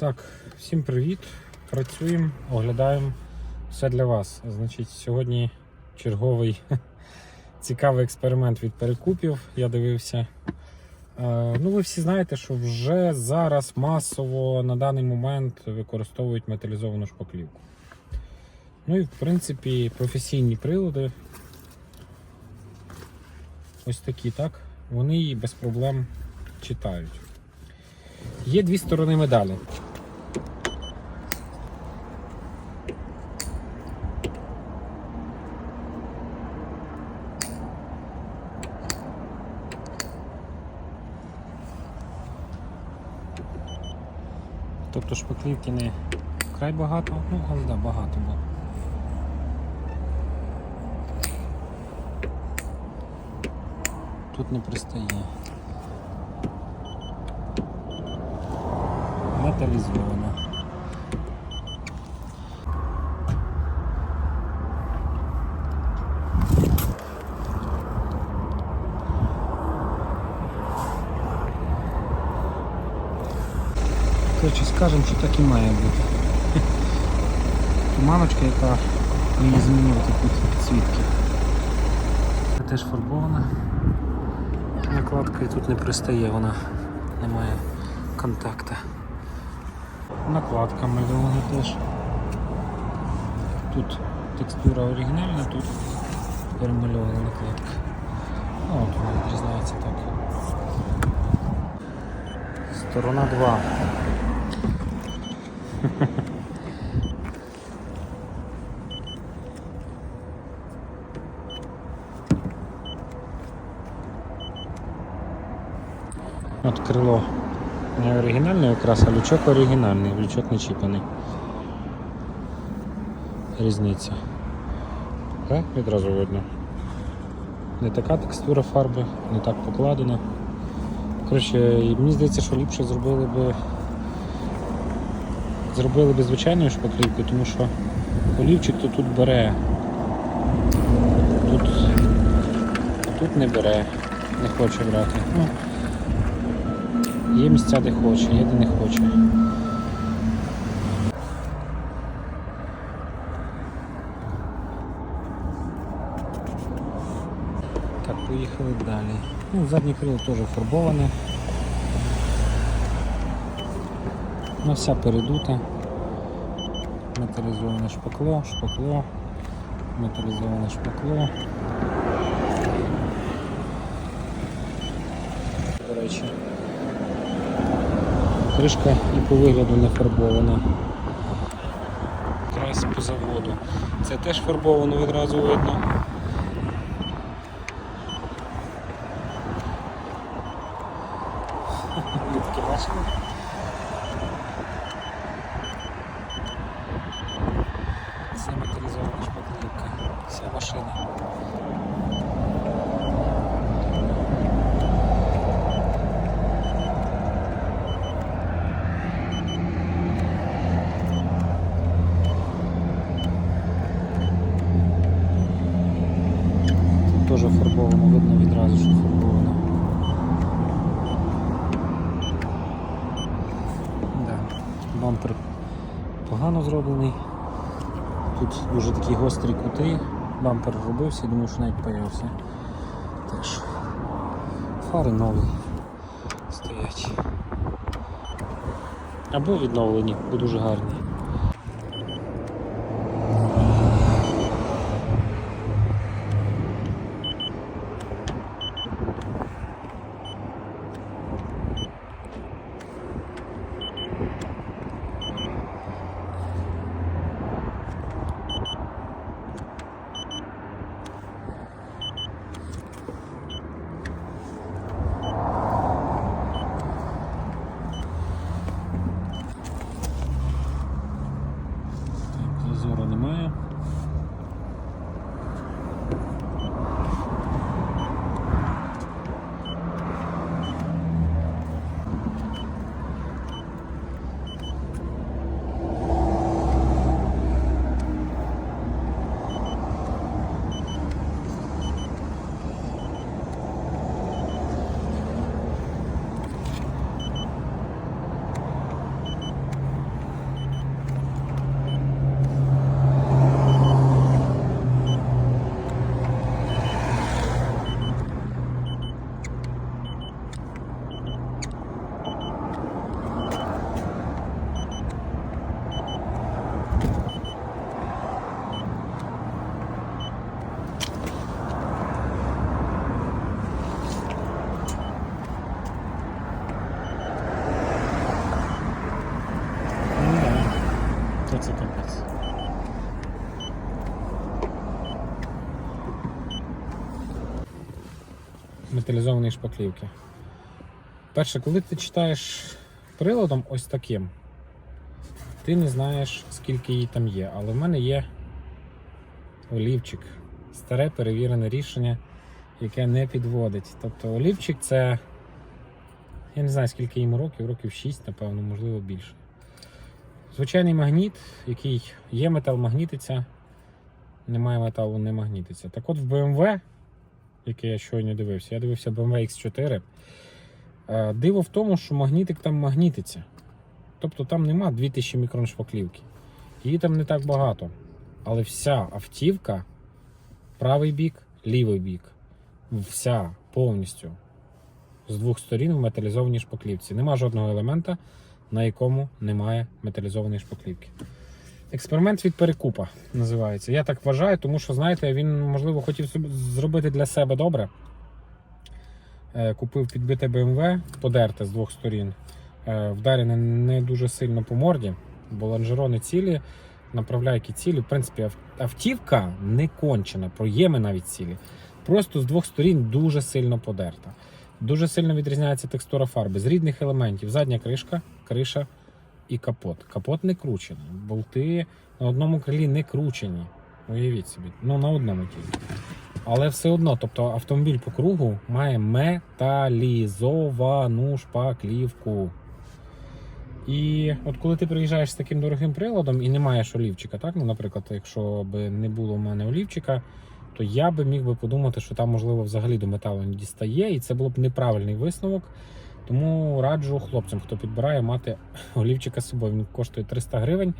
Так, всім привіт. Працюємо, оглядаємо все для вас. Значить, сьогодні черговий цікавий експеримент від перекупів. Я дивився. Е, Ну, ви всі знаєте, що вже зараз масово на даний момент використовують металізовану шпаклівку. Ну і в принципі професійні прилади. Ось такі, так? Вони її без проблем читають. Є дві сторони медалі. Тобто шпаклівки не вкрай багато, ну але да, багато було. Тут не пристає. Металізована. Коротше, скажемо, що так і має бути. Туманочка, яка її змінювати тут підсвітки. Теж фарбована. Накладка і тут не пристає, вона немає контакту. Накладка мальована теж. Тут текстура оригінальна, тут перемальована накладка. Ну, от вона відрізняється так. Сторона 2. От крило не оригінальний окрас, а лючок оригінальний, лючок не чіпаний. Різниця. Так, відразу видно. Не така текстура фарби, не так покладена. Коротше, мені здається, що ліпше зробили би зробили би звичайною шпаклівкою, тому що олівчик то тут бере. Тут, тут не бере, не хоче брати. Ну, Є місця, де хоче, є де не хоче. Так, поїхали далі. Ну, заднє крило теж фарбоване. Ну, вся передута. Металізоване шпакло, шпакло, металізоване шпакло. До речі. Кришка і по вигляду не фарбована. Якраз по заводу. Це теж фарбовано відразу видно. Ви таке бачили? Це металізована шпаклівка. Вся машина. Тут теж фарбовано, видно відразу, що фарбовано. Да. Бампер погано зроблений. Тут дуже такі гострі кути. Бампер робився, думаю, що навіть появився. Так що фари нові стоять. Або відновлені, бо дуже гарні. Металізованої шпаклівки. Перше, коли ти читаєш приладом ось таким, ти не знаєш, скільки її там є. Але в мене є олівчик. Старе перевірене рішення, яке не підводить. Тобто олівчик це. Я не знаю, скільки йому років, років 6, напевно, можливо, більше. Звичайний магніт, який є метал, магнітиться, немає металу, не магнітиться. Так от в BMW, яке я щойно дивився, я дивився BMW X4. е, Диво в тому, що магнітик там магнітиться. Тобто там нема 2000 мікрон шпаклівки. Її там не так багато. Але вся автівка, правий бік, лівий бік, вся повністю з двох сторін в металізованій шпаклівці. Нема жодного елемента, на якому немає металізованої шпаклівки. Експеримент від перекупа називається. Я так вважаю, тому що, знаєте, він, можливо, хотів зробити для себе добре. Е, Купив підбите BMW, подерте з двох сторін, Е, вдарене не дуже сильно по морді, бо лонжерони цілі, направляйки цілі. В принципі, автівка не кончена, проєми навіть цілі. Просто з двох сторін дуже сильно подерта. Дуже сильно відрізняється текстура фарби. З рідних елементів задня кришка, криша і капот. Капот не кручений. Болти на одному крилі не кручені. Уявіть собі, ну на одному тільки. Але все одно, тобто автомобіль по кругу має металізовану шпаклівку. І от коли ти приїжджаєш з таким дорогим приладом і не маєш олівчика, так? Ну, наприклад, якщо б не було в мене олівчика, то я би міг би подумати, що там, можливо, взагалі до металу не дістає, і це було б неправильний висновок. Тому раджу хлопцям, хто підбирає, мати олівчика з собою. Він коштує 300 гривень.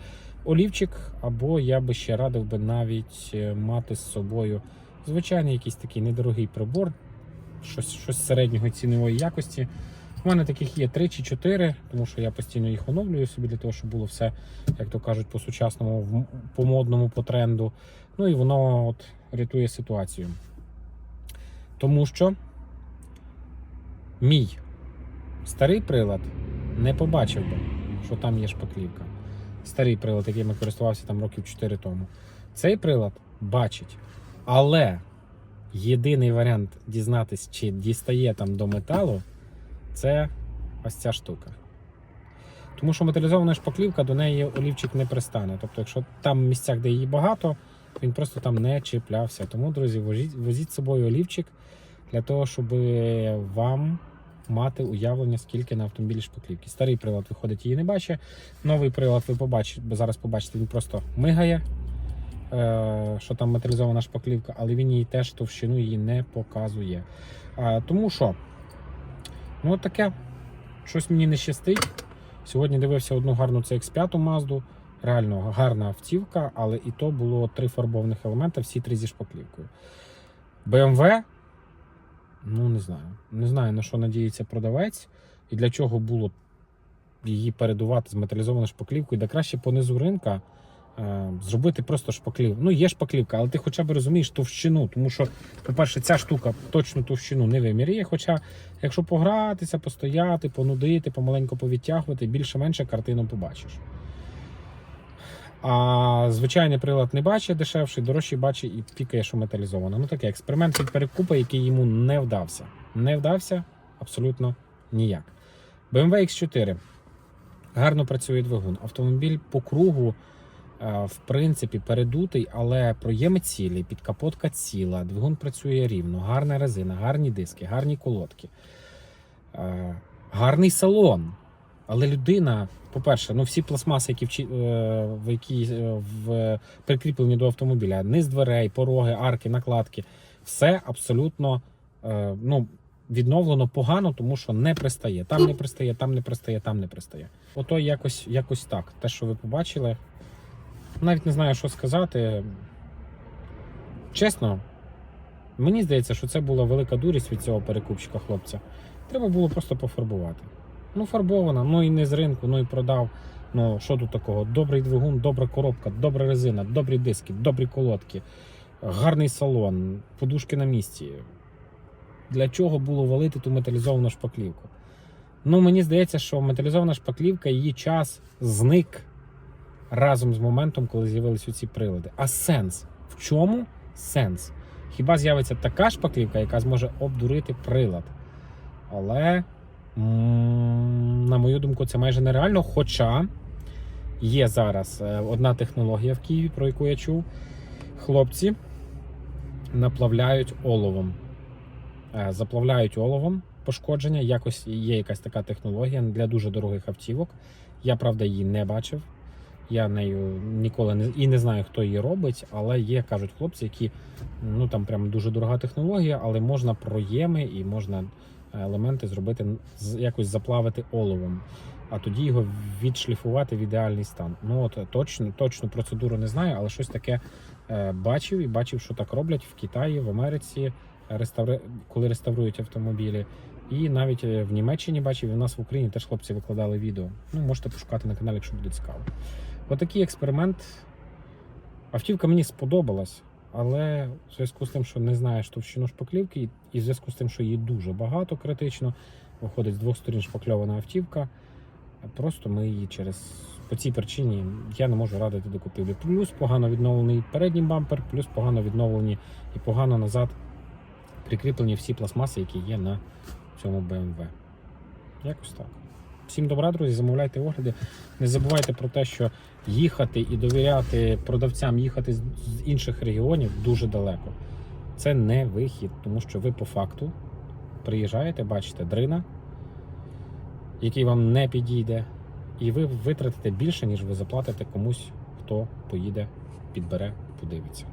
Олівчик, або я би ще радив би навіть е, мати з собою звичайний якийсь такий недорогий прибор, щось, щось середньої цінової якості. У мене таких є 3 чи 4, тому що я постійно їх оновлюю собі для того, щоб було все, як то кажуть, по сучасному, по модному, по тренду. Ну і воно от рятує ситуацію. Тому що мій старий прилад не побачив би, що там є шпаклівка. Старий прилад, яким я користувався там років 4 тому. Цей прилад бачить. Але єдиний варіант дізнатись, чи дістає там до металу, це ось ця штука. Тому що металізована шпаклівка до неї олівчик не пристане. Тобто, якщо там місцях, де її багато, він просто там не чіплявся. Тому, друзі, возіть, з собою олівчик для того, щоб вам мати уявлення, скільки на автомобілі шпаклівки. Старий прилад виходить, її не бачить. Новий прилад ви побачите, зараз побачите, він просто мигає, е, що там металізована шпаклівка, але він її теж товщину її не показує. Тому що, ну таке, щось мені не щастить. Сьогодні дивився одну гарну CX5 Mazda. Реально гарна автівка, але і то було три фарбовних елемента, всі три зі шпаклівкою. BMW, ну не знаю. Не знаю, на що надіється продавець і для чого було її передувати з металізованою шпаклівкою, де краще понизу ринка е, зробити просто шпаклів. Ну, є шпаклівка, але ти хоча б розумієш товщину, тому що, по-перше, ця штука точно товщину не вимірює. Хоча, якщо погратися, постояти, понудити, помаленьку повідтягувати, більше-менше картину побачиш. А звичайний прилад не бачить дешевший, дорожчий бачить і пікає, що металізовано. Ну таке експеримент від перекупа, який йому не вдався. Не вдався абсолютно ніяк. BMW X4. Гарно працює двигун. Автомобіль по кругу, е, в принципі, передутий, але проєми цілі, підкапотка ціла, двигун працює рівно, гарна резина, гарні диски, гарні колодки, е, гарний салон. Але людина, по-перше, ну всі пластмаси, які, вчи- е, в які е, в, прикріплені до автомобіля, низ дверей, пороги, арки, накладки, все абсолютно е, ну, відновлено погано, тому що не пристає. Там не пристає, там не пристає, там не пристає. Ото якось, якось так. Те, що ви побачили. Навіть не знаю, що сказати. Чесно, мені здається, що це була велика дурість від цього перекупщика хлопця. Треба було просто пофарбувати. Ну, фарбована, ну і не з ринку, ну і продав. Ну, що тут такого? Добрий двигун, добра коробка, добра резина, добрі диски, добрі колодки, гарний салон, подушки на місці. Для чого було валити ту металізовану шпаклівку? Ну, мені здається, що металізована шпаклівка, її час зник разом з моментом, коли з'явилися ці прилади. А сенс? В чому сенс? Хіба з'явиться така шпаклівка, яка зможе обдурити прилад. Але, на мою думку, це майже нереально. Хоча є зараз е, одна технологія в Києві, про яку я чув. Хлопці наплавляють оловом. Е, Заплавляють оловом пошкодження. Якось є якась така технологія для дуже дорогих автівок. Я правда її не бачив. Я нею ніколи не і не знаю, хто її робить, але є, кажуть хлопці, які ну там прям дуже дорога технологія, але можна проєми і можна елементи зробити якось заплавити оловом, а тоді його відшліфувати в ідеальний стан. Ну от точно, точну процедуру не знаю, але щось таке е, бачив і бачив, що так роблять в Китаї, в Америці, реставри... коли реставрують автомобілі. І навіть е, в Німеччині бачив, і в нас в Україні теж хлопці викладали відео. Ну, можете пошукати на каналі, якщо буде цікаво. Отакий експеримент. Автівка мені сподобалась, але в зв'язку з тим, що не знаєш товщину шпаклівки, і в зв'язку з тим, що її дуже багато критично, виходить з двох сторін шпакльована автівка. Просто ми її через по цій причині я не можу радити до купівлі. Плюс погано відновлений передній бампер, плюс погано відновлені і погано назад прикріплені всі пластмаси, які є на цьому BMW. Якось так. Всім добра, друзі, замовляйте огляди. Не забувайте про те, що їхати і довіряти продавцям їхати з інших регіонів дуже далеко. Це не вихід, тому що ви по факту приїжджаєте, бачите дрина, який вам не підійде, і ви витратите більше, ніж ви заплатите комусь, хто поїде, підбере, подивиться.